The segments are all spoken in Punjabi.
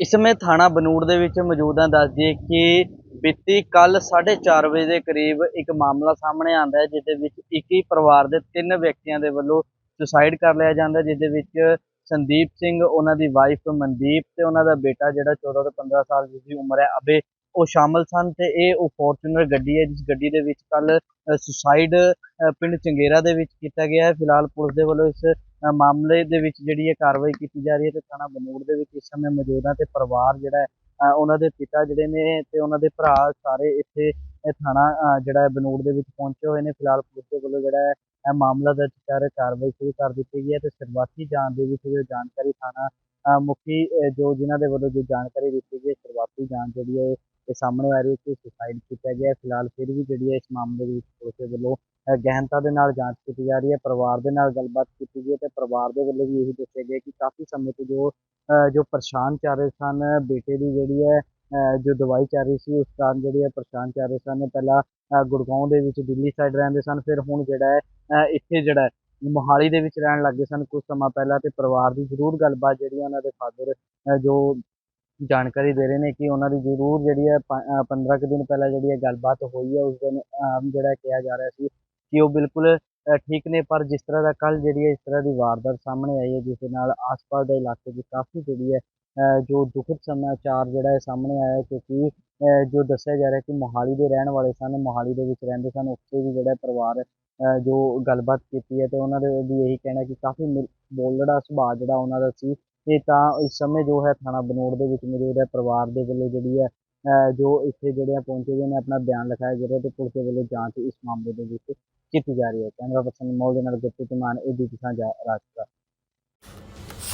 ਇਸ ਸਮੇਂ ਥਾਣਾ ਬਨੂੜ ਦੇ ਵਿੱਚ ਮੌਜੂਦ ਹਾਂ ਦੱਸ ਦਈਏ ਕਿ ਬੀਤੀ ਕੱਲ 4:30 ਵਜੇ ਦੇ ਕਰੀਬ ਇੱਕ ਮਾਮਲਾ ਸਾਹਮਣੇ ਆਂਦਾ ਹੈ ਜਿਸ ਦੇ ਵਿੱਚ ਇੱਕ ਹੀ ਪਰਿਵਾਰ ਦੇ ਤਿੰਨ ਵਿਅਕਤੀਆਂ ਦੇ ਵੱਲੋਂ ਸੁਸਾਈਡ ਕਰ ਲਿਆ ਜਾਂਦਾ ਹੈ, ਜਿਸ ਦੇ ਵਿੱਚ ਸੰਦੀਪ ਸਿੰਘ ਉਹਨਾਂ ਦੀ ਵਾਈਫ ਮਨਦੀਪ ਤੇ ਉਹਨਾਂ ਦਾ ਬੇਟਾ ਜਿਹੜਾ 14 ਤੋਂ 15 ਸਾਲ ਦੀ ਉਮਰ ਹੈ ਅਬੇ ਉਹ ਸ਼ਾਮਲ ਸਨ ਤੇ ਇਹ ਉਹ ਫੋਰਚੂਨਰ ਗੱਡੀ ਹੈ ਜਿਸ ਗੱਡੀ ਦੇ ਵਿੱਚ ਕੱਲ ਸੁਸਾਈਡ ਪਿੰਡ ਚੰਗੇਰਾ ਦੇ ਵਿੱਚ ਕੀਤਾ ਗਿਆ ਹੈ। ਫਿਲਹਾਲ ਪੁਲਿਸ ਦੇ ਵੱਲੋਂ ਇਸ ਮਾਮਲੇ ਦੇ ਵਿੱਚ ਜਿਹੜੀ ਹੈ ਕਾਰਵਾਈ ਕੀਤੀ ਜਾ ਰਹੀ ਹੈ ਤੇ ਥਾਣਾ ਬਨੂੜ ਦੇ ਵਿੱਚ ਇਸ ਸਮੇਂ ਮੌਜੂਦ ਹਾਂ ਤੇ ਪਰਿਵਾਰ ਜਿਹੜਾ ਉਹਨਾਂ ਦੇ ਪਿਤਾ ਜਿਹੜੇ ਨੇ ਤੇ ਉਹਨਾਂ ਦੇ ਭਰਾ ਸਾਰੇ ਇੱਥੇ ਥਾਣਾ ਅ, ਜਿਹੜਾ ਹੈ ਬਨੂੜ ਦੇ ਵਿੱਚ ਪਹੁੰਚੇ ਹੋਏ ਨੇ। ਫਿਲਹਾਲ ਪੁਲਿਸ ਦੇ ਵੱਲੋਂ ਜਿਹੜਾ ਹੈ ਮਾਮਲਾ ਦਰਜ ਕਰ ਕਾਰਵਾਈ ਸ਼ੁਰੂ ਕਰ ਦਿੱਤੀ ਗਈ ਹੈ ਤੇ ਸ਼ੁਰੂਆਤੀ ਜਾਂਚ ਦੇ ਵਿੱਚ ਜੋ ਜਾਣਕਾਰੀ ਥਾਣਾ ਅ, ਮੁਖੀ ਜੋ ਜਿਨ੍ਹਾਂ ਦੇ ਵੱਲੋਂ ਜੋ ਜਾਣਕਾਰੀ ਦਿੱਤੀ ਗਈ ਸ਼ੁਰੂਆਤੀ ਜਾਂਚ ਜਿਹੜੀ ਹੈ ਇਹ ਸਾਹਮਣੇ ਆ ਰਹੀ ਹੈ ਕਿ ਸੁਸਾਈਡ ਕੀਤਾ ਗਿਆ ਹੈ। ਫਿਲਹਾਲ ਫਿਰ ਵੀ ਜਿਹੜੀ ਹੈ ਇਸ ਮਾਮਲੇ ਦੇ ਵਿੱਚ ਪੁਲਿਸ ਵੱਲੋਂ ਅ, ਗਹਿਨਤਾ ਦੇ ਨਾਲ ਜਾਂਚ ਕੀਤੀ ਜਾ ਰਹੀ ਹੈ ਪਰਿਵਾਰ ਦੇ ਨਾਲ ਗੱਲਬਾਤ ਕੀਤੀ ਗਈ ਹੈ ਤੇ ਪਰਿਵਾਰ ਦੇ ਵੱਲੋਂ ਵੀ ਇਹੀ ਦੱਸਿਆ ਗਿਆ ਕਿ ਕਾਫੀ ਸਮੇਂ ਤੋਂ ਜੋ ਜੋ ਪਰੇਸ਼ਾਨ ਚੱਲ ਰਹੇ ਸਨ ਬੇਟੇ ਦੀ ਜਿਹੜੀ ਹੈ ਜੋ ਦਵਾਈ ਚੱਲ ਰਹੀ ਸੀ ਉਸ ਕਾਰਨ ਜਿਹੜੀ ਹੈ ਪਰੇਸ਼ਾਨ ਚੱਲ ਰਹੇ ਸਨ। ਪਹਿਲਾਂ ਗੁੜਗਾਉਂ ਦੇ ਵਿੱਚ ਦਿੱਲੀ ਸਾਈਡ ਰਹਿੰਦੇ ਸਨ ਫਿਰ ਹੁਣ ਜਿਹੜਾ ਹੈ ਇੱਥੇ ਜਿਹੜਾ ਮੋਹਾਲੀ ਦੇ ਵਿੱਚ ਰਹਿਣ ਲੱਗੇ ਸਨ ਕੁਝ ਸਮਾਂ ਪਹਿਲਾਂ ਤੇ ਪਰਿਵਾਰ ਦੀ ਜ਼ਰੂਰ ਗੱਲਬਾਤ ਜਿਹੜੀ ਹੈ ਉਹਨਾਂ ਦੇ ਫਾਦਰ ਜੋ ਜਾਣਕਾਰੀ ਦੇ ਰਹੇ ਨੇ ਕਿ ਉਹਨਾਂ ਦੀ ਜ਼ਰੂਰ ਜਿਹੜੀ ਹੈ 15 ਕੁ ਦਿਨ ਪਹਿਲਾਂ ਜਿਹੜੀ ਹੈ ਗੱਲਬਾਤ ਹੋਈ ਹੈ ਉਸ ਦਿਨ ਜਿਹੜਾ ਕਿਹਾ ਜਾ ਰਿਹਾ ਸੀ ਕਿ ਉਹ ਬਿਲਕੁਲ ਠੀਕ ਨੇ ਪਰ ਜਿਸ ਤਰ੍ਹਾਂ ਦਾ ਕੱਲ ਜਿਹੜੀ ਹੈ ਇਸ ਤਰ੍ਹਾਂ ਦੀ ਵਾਰਦਾਤ ਸਾਹਮਣੇ ਆਈ ਹੈ ਜਿਸ ਦੇ ਨਾਲ ਆਸ-ਪਾਸ ਦੇ ਇਲਾਕੇ ਦੀ ਕਾਫੀ ਜਿਹੜੀ ਹੈ ਅ, ਜੋ ਦੁਖਦ ਸਮਾਚਾਰ ਜਿਹੜਾ ਹੈ ਸਾਹਮਣੇ ਆਇਆ ਕਿਉਂਕਿ ਅ, ਜੋ ਦੱਸਿਆ ਜਾ ਰਿਹਾ ਕਿ ਮੋਹਾਲੀ ਦੇ ਰਹਿਣ ਵਾਲੇ ਸਨ ਮੋਹਾਲੀ ਦੇ ਵਿੱਚ ਰਹਿੰਦੇ ਸਨ ਉੱਥੇ ਵੀ ਜਿਹੜਾ ਪਰਿਵਾਰ ਅ, ਜੋ ਗੱਲਬਾਤ ਕੀਤੀ ਹੈ ਤੇ ਉਹਨਾਂ ਦੇ ਵੀ ਇਹੀ ਕਹਿਣਾ ਕਿ ਕਾਫੀ ਮਿਲ- ਬੋਲੜਾ ਸੁਭਾਅ ਜਿਹੜਾ ਉਹਨਾਂ ਦਾ ਸੀ ਤੇ ਤਾਂ ਇਸ ਸਮੇਂ ਜੋ ਹੈ ਥਾਣਾ ਬਨੋੜ ਦੇ ਵਿੱਚ ਮੇਰੇ ਹੈ ਪਰਿਵਾਰ ਦੇ ਵੱਲੋਂ ਜਿਹੜੀ ਹੈ ਅ, ਜੋ ਇੱਥੇ ਜਿਹੜੇ ਆ ਪਹੁੰਚੇ ਹੋਏ ਨੇ ਆਪਣਾ ਬਿਆਨ ਲਿਖਾਇਆ ਜਾ ਰਿਹਾ ਤੇ ਪੁਲਿਸ ਦੇ ਵੱਲੋਂ ਜਾਂਚ ਇਸ ਮਾਮਲੇ ਦੇ ਵਿੱਚ ਕੀਤੀ ਜਾ ਰਹੀ ਹੈ। ਕੈਮਰਾ ਪਰਸਨ ਮੋਲ ਦੇ ਨਾਲ ਗੁਰਪ੍ਰੀਤ ਮਾਨ ਏਬੀਪੀ ਸਾਂਝਾ ਰਾਜਪੁਰਾ।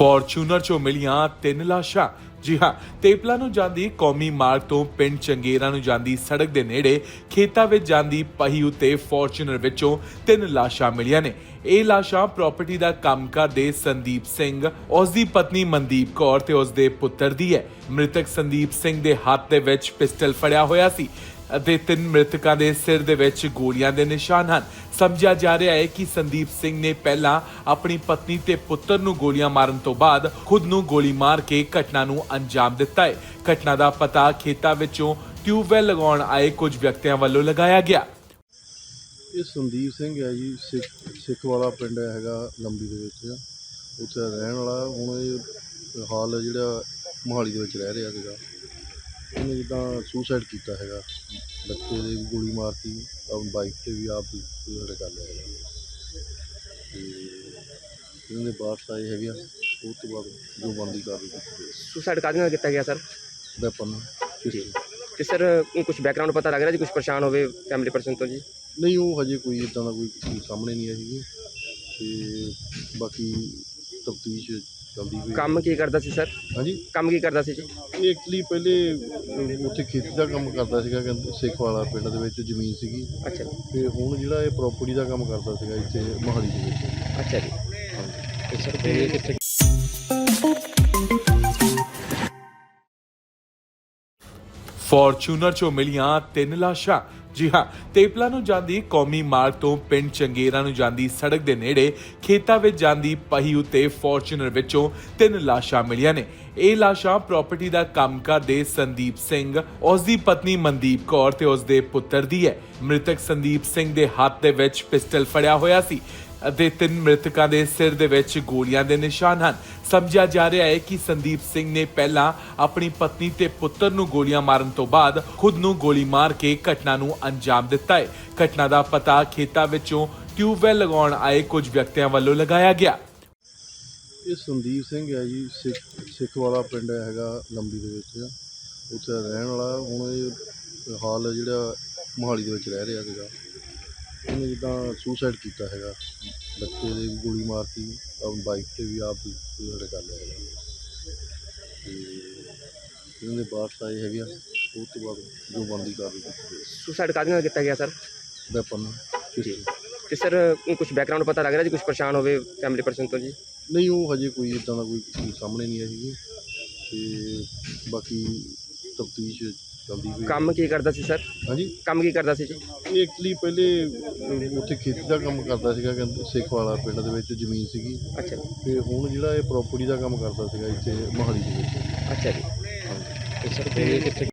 ਫੋਰਚੂਨਰ ਚੋਂ ਮਿਲੀਆਂ ਤਿੰਨ ਲਾਸ਼ਾਂ। ਜੀ ਹਾਂ, ਤੇਪਲਾ ਨੂੰ ਜਾਂਦੀ ਕੌਮੀ ਮਾਰਗ ਤੋਂ ਪਿੰਡ ਚੰਗੇਰਾ ਨੂੰ ਜਾਂਦੀ ਸੜਕ ਦੇ ਨੇੜੇ, ਖੇਤਾਂ ਵਿੱਚ ਜਾਂਦੀ ਪਹੀ ਉਤੇ ਫੋਰਚੂਨਰ ਵਿੱਚੋਂ ਤਿੰਨ ਲਾਸ਼ਾਂ ਮਿਲੀਆਂ ਨੇ। ਇਹ ਲਾਸ਼ਾਂ ਪ੍ਰਾਪਰਟੀ ਦਾ ਕੰਮ ਕਰਦੇ ਸੰਦੀਪ ਸਿੰਘ ਉਸ ਦੀ ਪਤਨੀ ਮਨਦੀਪ ਕੌਰ ਤੇ ਉਸ ਦੇ ਪੁੱਤਰ ਦੀ ਹੈ। ਮ੍ਰਿਤਕ ਸੰਦੀਪ ਸਿੰਘ ਦੇ ਹੱਥ ਦੇ ਵਿੱਚ ਪਿਸਟਲ ਫੜਿਆ ਹੋਇਆ ਸੀ। ਅਤੇ ਤਿੰਨ ਮ੍ਰਿਤਕਾਂ ਦੇ ਸਿਰ ਦੇ ਵਿੱਚ ਗੋਲੀਆਂ ਦੇ ਨਿਸ਼ਾਨ ਹਨ। ਸਮਝਿਆ ਜਾ ਰਿਹਾ ਹੈ ਕਿ ਸੰਦੀਪ ਸਿੰਘ ਨੇ ਪਹਿਲਾਂ ਆਪਣੀ ਪਤਨੀ ਤੇ ਪੁੱਤਰ ਨੂੰ ਗੋਲੀਆਂ ਮਾਰਨ ਤੋਂ ਬਾਅਦ ਖੁਦ ਨੂੰ ਗੋਲੀ ਮਾਰ ਕੇ ਘਟਨਾ ਨੂੰ ਅੰਜਾਮ ਦਿੱਤਾ ਹੈ। ਘਟਨਾ ਦਾ ਪਤਾ ਖੇਤਾਂ ਵਿੱਚੋਂ ਟਿਊਬਵੈਲ ਲਗਾਉਣ ਆਏ ਕੁਝ ਵਿਅਕਤੀਆਂ ਵੱਲੋਂ ਲਗਾਇਆ ਗਿਆ। ਇਹ ਸੰਦੀਪ ਸਿੰਘ ਹੈ ਜੀ, ਸਿੱਖ ਸਿੱਖ ਵਾਲਾ ਪਿੰਡ ਹੈਗਾ ਲੰਬੀ ਦੇ ਵਿੱਚ। ਉੱਥੇ ਰਹਿਣ ਵਾਲਾ, ਹੁਣ ਇਹ ਹਾਲ ਜਿਹੜਾ ਮੋਹਾਲੀ ਦੇ ਵਿੱਚ ਰਹਿ ਰਿਹਾ ਸੀਗਾ। ਇਹਨੇ ਜਿੱਦਾਂ ਸੁਸਾਈਡ ਕੀਤਾ ਹੈਗਾ। ਬੱਚੇ ਦੇ ਵੀ ਗੋਲੀ ਮਾਰਤੀ ਆਪਣੀ ਬਾਈਕ ਤੇ ਵੀ ਆਪ ਸੁਸਾਈਡ ਕਰ ਲਿਆ ਹੈਗਾ ਤੇ ਇਹਨਾਂ ਦੇ ਬਾਹਰ ਆਏ ਹੈਗੇ ਆ ਉਸ ਤੋਂ ਬਾਅਦ ਜੋ ਬਣਦੀ ਕੀਤੀ ਗਈ। ਸੁਸਾਈਡ ਕਾਹਦੇ ਨਾਲ ਕੀਤਾ ਗਿਆ ਸਰ ਵੈਪਨ ਜੀ। ਤੇ ਸਰ ਕੁਝ ਬੈਕਗ੍ਰਾਉਂਡ ਪਤਾ ਲੱਗ ਰਿਹਾ ਜੀ ਕੁਝ ਪਰੇਸ਼ਾਨ ਹੋਵੇ ਫੈਮਿਲੀ ਪਰਸਨ ਤੋਂ ਜੀ? ਨਹੀਂ ਉਹ ਹਜੇ ਕੋਈ ਇਦਾਂ ਦਾ ਕੋਈ ਸਾਹਮਣੇ ਨਹੀਂ ਆਈ ਹੈਗੀ ਤੇ ਬਾਕੀ ਤਫਤੀਸ਼ ਚੱਲਦੀ। ਕੰਮ ਕੀ ਕਰਦਾ ਸੀ ਸਰ? ਹਾਂਜੀ। ਕੰਮ ਕੀ ਕਰਦਾ ਸੀ ਜੀ? ਇਹ ਐਕਚੁਅਲੀ ਪਹਿਲੇ ਅਹ, ਉੱਥੇ ਖੇਤੀ ਦਾ ਕੰਮ ਕਰਦਾ ਸੀਗਾ ਕਹਿੰਦੇ ਸਿੱਖ ਵਾਲਾ ਪਿੰਡ ਦੇ ਵਿੱਚ ਜ਼ਮੀਨ ਸੀਗੀ। ਅੱਛਾ ਜੀ। ਤੇ ਹੁਣ ਜਿਹੜਾ ਇਹ ਪ੍ਰਾਪਰਟੀ ਦਾ ਕੰਮ ਕਰਦਾ ਸੀਗਾ ਇੱਥੇ ਮੋਹਾਲੀ ਦੇ ਵਿੱਚ। ਅੱਛਾ ਜੀ। ਤੇ ਸਰ ਤੇ ਕਿੱਥੇ ਫੋਰਚੂਨਰ ਚੋਂ ਮਿਲੀਆਂ ਤਿੰਨ ਲਾਸ਼ਾਂ। ਜੀ ਹਾਂ, ਤੇਪਲਾ ਨੂੰ ਜਾਂਦੀ ਕੌਮੀ ਮਾਰਗ ਤੋਂ ਪਿੰਡ ਚੰਗੇਰਾ ਨੂੰ ਜਾਂਦੀ ਸੜਕ ਦੇ ਨੇੜੇ, ਖੇਤਾਂ ਵਿੱਚ ਜਾਂਦੀ ਪਹੀ ਉਤੇ ਫੋਰਚੂਨਰ ਵਿੱਚੋਂ ਤਿੰਨ ਲਾਸ਼ਾਂ ਮਿਲੀਆਂ ਨੇ। ਇਹ ਲਾਸ਼ਾਂ ਪ੍ਰਾਪਰਟੀ ਦਾ ਕੰਮ ਕਰਦੇ ਸੰਦੀਪ ਸਿੰਘ ਉਸ ਦੀ ਪਤਨੀ ਮਨਦੀਪ ਕੌਰ ਤੇ ਉਸ ਦੇ ਪੁੱਤਰ ਦੀ ਹੈ। ਮ੍ਰਿਤਕ ਸੰਦੀਪ ਸਿੰਘ ਦੇ ਹੱਥ ਦੇ ਵਿੱਚ ਪਿਸਟਲ ਫੜਿਆ ਹੋਇਆ ਸੀ। ਅਤੇ ਤਿੰਨ ਮ੍ਰਿਤਕਾਂ ਦੇ ਸਿਰ ਦੇ ਵਿੱਚ ਗੋਲੀਆਂ ਦੇ ਨਿਸ਼ਾਨ ਹਨ। ਸਮਝਿਆ ਜਾ ਰਿਹਾ ਹੈ ਕਿ ਸੰਦੀਪ ਸਿੰਘ ਨੇ ਪਹਿਲਾਂ ਆਪਣੀ ਪਤਨੀ ਤੇ ਪੁੱਤਰ ਨੂੰ ਗੋਲੀਆਂ ਮਾਰਨ ਤੋਂ ਬਾਅਦ ਖੁਦ ਨੂੰ ਗੋਲੀ ਮਾਰ ਕੇ ਘਟਨਾ ਨੂੰ ਅੰਜਾਮ ਦਿੱਤਾ ਹੈ। ਘਟਨਾ ਦਾ ਪਤਾ ਖੇਤਾਂ ਵਿੱਚੋਂ ਟਿਊਬਵੈਲ ਲਗਾਉਣ ਆਏ ਕੁਝ ਵਿਅਕਤੀਆਂ ਵੱਲੋਂ ਲਗਾਇਆ ਗਿਆ। ਇਹ ਸੰਦੀਪ ਸਿੰਘ ਹੈ ਜੀ, ਸਿੱਖ ਸਿੱਖ ਵਾਲਾ ਪਿੰਡ ਹੈਗਾ ਲੰਬੀ ਦੇ ਵਿੱਚ। ਉੱਥੇ ਰਹਿਣ ਵਾਲਾ, ਹੁਣ ਇਹ ਹਾਲ ਜਿਹੜਾ ਮੋਹਾਲੀ ਦੇ ਵਿੱਚ ਰਹਿ ਰਿਹਾ ਸੀਗਾ। ਇਹਨੇ ਜਿੱਦਾਂ ਸੁਸਾਈਡ ਕੀਤਾ ਹੈਗਾ ਬੱਚੇ ਦੇ ਵੀ ਗੋਲੀ ਮਾਰਤੀ ਆਪਣੀ ਬਾਈਕ ਤੇ ਵੀ ਆਪ ਸੁਸਾਈਡ ਕਰ ਲਿਆ ਹੈਗਾ। ਤੇ ਇਹਨਾਂ ਦੇ ਬਾਹਰ ਆਏ ਹੈਗੇ ਆ ਉਸ ਤੋਂ ਬਾਅਦ ਜੋ ਬਣਦੀ ਕੀਤੀ ਗਈ। ਸੁਸਾਈਡ ਕਾਹਦੇ ਨਾਲ ਕੀਤਾ ਗਿਆ ਸਰ ਵੈਪਨ ਜੀ। ਤੇ ਸਰ ਕੁਝ ਬੈਕਗ੍ਰਾਉਂਡ ਪਤਾ ਲੱਗ ਰਿਹਾ ਜੀ ਕੁਝ ਪਰੇਸ਼ਾਨ ਹੋਵੇ ਫੈਮਿਲੀ ਪਰਸਨ ਤੋਂ ਜੀ? ਨਹੀਂ ਉਹ ਹਜੇ ਕੋਈ ਇਦਾਂ ਦਾ ਕੋਈ ਸਾਹਮਣੇ ਨਹੀਂ ਆਈ ਹੈਗੀ ਤੇ ਬਾਕੀ ਤਫਤੀਸ਼ ਚੱਲਦੀ। ਕੰਮ ਕੀ ਕਰਦਾ ਸੀ ਸਰ? ਹਾਂਜੀ। ਕੰਮ ਕੀ ਕਰਦਾ ਸੀ ਜੀ? ਇਹ ਐਕਚੁਅਲੀ ਪਹਿਲੇ ਅਹ, ਉੱਥੇ ਖੇਤੀ ਦਾ ਕੰਮ ਕਰਦਾ ਸੀਗਾ ਕਹਿੰਦੇ ਸਿੱਖ ਵਾਲਾ ਪਿੰਡ ਦੇ ਵਿੱਚ ਜ਼ਮੀਨ ਸੀਗੀ। ਅੱਛਾ ਤੇ ਹੁਣ ਜਿਹੜਾ ਇਹ ਪ੍ਰਾਪਰਟੀ ਦਾ ਕੰਮ ਕਰਦਾ ਸੀਗਾ ਇੱਥੇ ਮੋਹਾਲੀ ਦੇ ਵਿੱਚ। ਅੱਛਾ ਜੀ। ਤੇ ਸਰ ਕਿੱਥੇ